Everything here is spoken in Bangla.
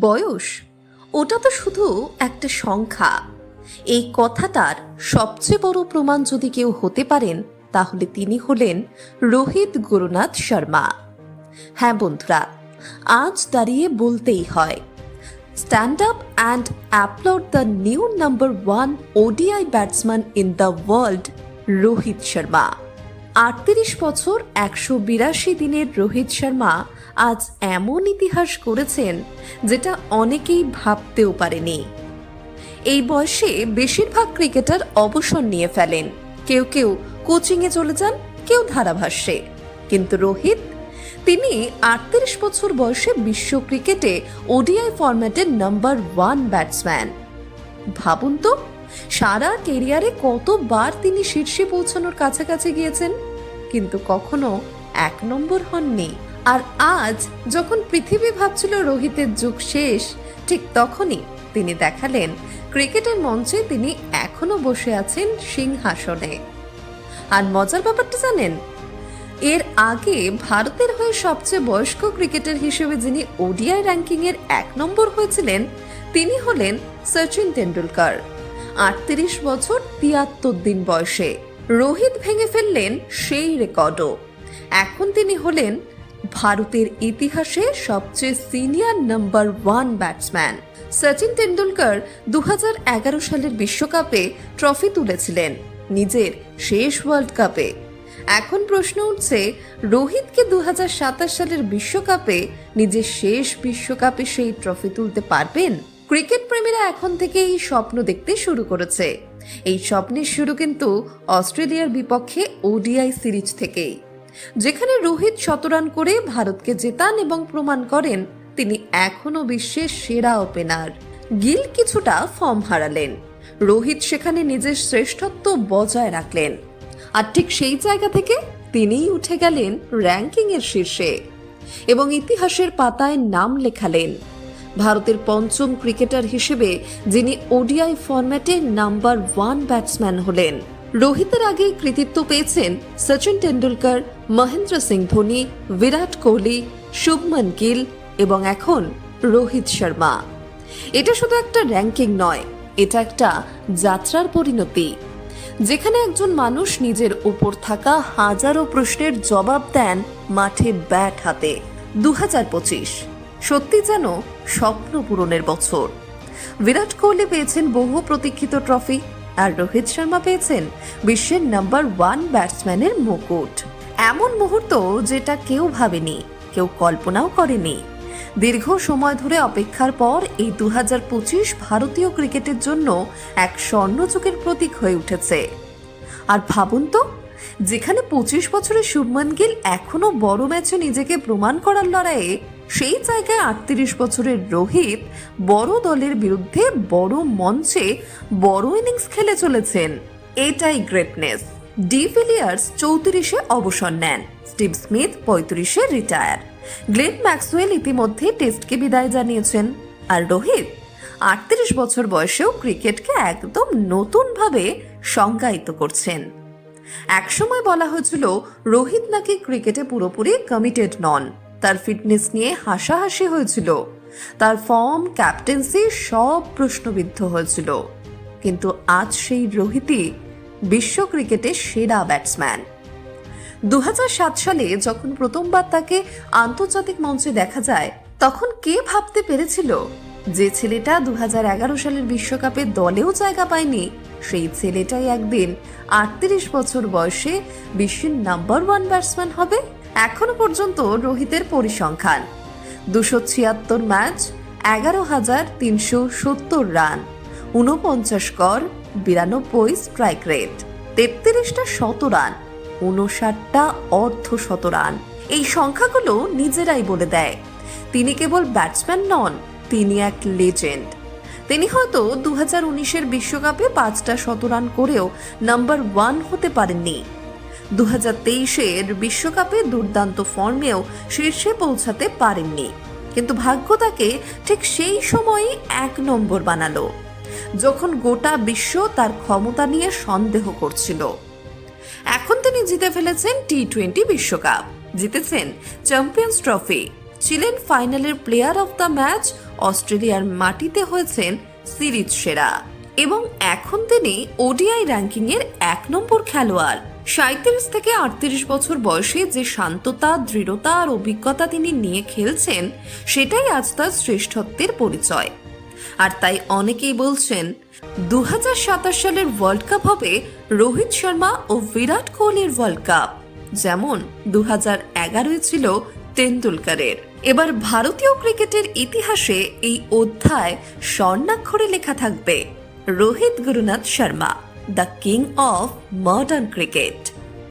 বয়স? ওটা তো শুধু একটা সংখ্যা। এই কথাটার সবচেয়ে বড় প্রমাণ যদি কেউ হতে পারেন, তাহলে তিনি হলেন রোহিত গুরুনাথ শর্মা। হ্যাঁ বন্ধুরা, আজ দাঁড়িয়ে বলতেই হয় stand up and applaud the new number one ODI batsman in the world Rohit Sharma. আটত্রিশ বছর একশো বিরাশি দিনের রোহিত শর্মা আজ এমন ইতিহাস করেছেন যেটা অনেকেই ভাবতেও পারেনি। এই বয়সে বেশিরভাগ ক্রিকেটার অবসর নিয়ে ফেলেন। কেউ কেউ কোচিংয়ে চলে যান, কেউ ধারাভাষ্যে। কিন্তু রোহিত, তিনি আটত্রিশ বছর বয়সে বিশ্ব ক্রিকেটে ওডিআই ফরম্যাটের নাম্বার ওয়ান ব্যাটসম্যান। ভাবুন তো সারা কেরিয়ারে কতবার তিনি শীর্ষে পৌঁছানোর কাছাকাছি গিয়েছেন? কিন্তু কখনো এক নম্বর হননি। আর আজ যখন পৃথিবী ভাবছিল রোহিতের যুগ শেষ, ঠিক তখনই তিনি দেখালেন ক্রিকেটের মঞ্চে তিনি এখনও বসে আছেন সিংহাসনে। আর মজার ব্যাপারটা জানেন? এর আগে ভারতের হয়ে সবচেয়ে বয়স্ক ক্রিকেটার হিসেবে যিনি ওডিআই র্যাঙ্কিংয়ের এক নম্বর হয়েছিলেন, তিনি হলেন সচিন তেন্ডুলকর। আটত্রিশ বছর তিয়াত্তর দিন বয়সে। রোহিত ভেঙে ফেললেন সেই রেকর্ডও। এখন তিনি হলেন ভারতের ইতিহাসে সবচেয়ে senior number one batsman Sachin Tendulkar দু হাজার এগারো সালের বিশ্বকাপে ট্রফি তুলেছিলেন, নিজের শেষ ওয়ার্ল্ড কাপে এখন প্রশ্ন উঠছে, রোহিতকে দু সালের বিশ্বকাপে নিজের শেষ বিশ্বকাপে সেই ট্রফি তুলতে পারবেন? ক্রিকেট প্রেমীরা এখন থেকে এই স্বপ্ন দেখতে শুরু করেছে। এই স্বপ্নের শুরু কিন্তু অস্ট্রেলিয়ার বিপক্ষে ওডিআই সিরিজ থেকেই। যেখানে রোহিত শতরান করে ভারতকে জেতান এবং প্রমাণ করেন, তিনি এখনও বিশ্বের সেরা ওপেনার। গিল কিছুটা ফর্ম হারালেন। রোহিত সেখানে নিজের শ্রেষ্ঠত্ব বজায় রাখলেন। আর ঠিক সেই জায়গা থেকে তিনিই উঠে গেলেন র্যাঙ্কিংয়ের শীর্ষে এবং ইতিহাসের পাতায় নাম লেখালেন। ভারতের পঞ্চম ক্রিকেটার হিসেবে যিনি ওডিআই ফরম্যাটে নাম্বার ওয়ান ব্যাটসম্যান হলেন। রোহিতের আগে কৃতিত্ব পেয়েছেন সচিন টেন্ডুলকর মহেন্দ্র সিং ধোনি, বিরাট কোহলি, শুভমন গিল এবং এখন রোহিত শর্মা। এটা শুধু একটা র্যাঙ্কিং নয়, এটা একটা যাত্রার পরিণতি। যেখানে একজন মানুষ নিজের উপর থাকা হাজারো প্রশ্নের জবাব দেন মাঠে ব্যাট হাতে। দু হাজার পঁচিশ সত্যি যেন স্বপ্ন পূরণের বছর। বিরাট কোহলি পেয়েছেন বহু প্রতীক্ষিত ট্রফি আর রোহিত শর্মা পেয়েছেন বিশ্বের নাম্বার ওয়ান ব্যাটসম্যানের মুকুট। এমন মুহূর্ত যেটা কেউ ভাবেনি, কেউ কল্পনাও করেনি। দীর্ঘ সময় ধরে অপেক্ষার পর এই দু হাজার পঁচিশ ভারতীয় ক্রিকেটের জন্য এক স্বর্ণযুগের প্রতীক হয়ে উঠেছে। আর ভাবুন তো, যেখানে পঁচিশ বছরের শুভমান গিল এখনও বড় ম্যাচে নিজেকে প্রমাণ করার লড়াইয়ে সেই জায়গায় আটত্রিশ বছরের রোহিত বড় দলের বিরুদ্ধে বড় মঞ্চে বড় ইনিংস খেলে চলেছেন। এটাই গ্রেটনেস ডি ভিলিয়ার্স চৌত্রিশে অবসর নেন। স্টিভ স্মিথ পঁয়ত্রিশে রিটায়ার গ্লেন ম্যাক্সওয়েল ইতিমধ্যে টেস্টকে বিদায় জানিয়েছেন। আর রোহিত আটত্রিশ বছর বয়সেও ক্রিকেটকে একদম নতুনভাবে সংজ্ঞায়িত করছেন। একসময় বলা হয়েছিল রোহিত নাকি ক্রিকেটে পুরোপুরি কমিটেড নন। তার ফিটনেস নিয়ে হাসাহাসি হয়েছিল। তার ফর্ম ক্যাপ্টেন্সি সব প্রশ্নবিদ্ধ হয়েছিল। কিন্তু আজ সেই রোহিতই বিশ্ব ক্রিকেটের সেরা ব্যাটসম্যান দু হাজার সাত সালে যখন প্রথমবার তাকে আন্তর্জাতিক মঞ্চে দেখা যায়, তখন কে ভাবতে পেরেছিল যে ছেলেটা দু হাজার এগারো সালের বিশ্বকাপে দলেও জায়গা পায়নি? সেই ছেলেটাই একদিন আটত্রিশ বছর বয়সে বিশ্বের নাম্বার ওয়ান ব্যাটসম্যান হবে? এখনও পর্যন্ত রোহিতের পরিসংখ্যান। দুশো ছিয়াত্তর ম্যাচ, এগারো হাজার তিনশো সত্তর রান, ঊনপঞ্চাশ কর বিরানব্বই স্ট্রাইক রেট, তেত্রিশটা শত রান উনষাটটা অর্ধ শত রান। এই সংখ্যাগুলো নিজেরাই বলে দেয়। তিনি কেবল ব্যাটসম্যান নন, তিনি এক লেজেন্ড। তিনি হয়তো দু হাজার বিশ্বকাপে পাঁচটা শতরান করেও নাম্বার ওয়ান হতে পারেননি। দু হাজার তেইশের বিশ্বকাপে দুর্দান্ত ফর্মেও শীর্ষে পৌঁছাতে পারেননি। কিন্তু ভাগ্য তাকে ঠিক সেই সময়ই এক নম্বর বানালো, যখন গোটা বিশ্ব তার ক্ষমতা নিয়ে সন্দেহ করছিল। এখন তিনি জিতে ফেলেছেন টি টোয়েন্টি বিশ্বকাপ। জিতেছেন চ্যাম্পিয়ন্স ট্রফি। ছিলেন ফাইনালের প্লেয়ার অফ দ্য ম্যাচ, অস্ট্রেলিয়ার মাটিতে হয়েছেন সিরিজ সেরা। এবং এখন তিনি ওডিআই র্যাঙ্কিংয়ের এক নম্বর খেলোয়াড়। সাঁত্রিশ থেকে আটত্রিশ বছর বয়সে যে শান্ততা, দৃঢ়তা আর অভিজ্ঞতা তিনি নিয়ে খেলছেন, সেটাই আজ তার শ্রেষ্ঠত্বের পরিচয়। আর তাই অনেকেই বলছেন দু হাজার সাতাশ সালের ওয়ার্ল্ড কাপ হবে রোহিত শর্মা ও বিরাট কোহলির ওয়ার্ল্ড কাপ যেমন দু এগারোয় ছিল তেন্ডুলকারের। এবার ভারতীয় ক্রিকেটের ইতিহাসে এই অধ্যায় স্বর্ণাক্ষরে লেখা থাকবে। Rohit Gurunath Sharma, the king of modern cricket.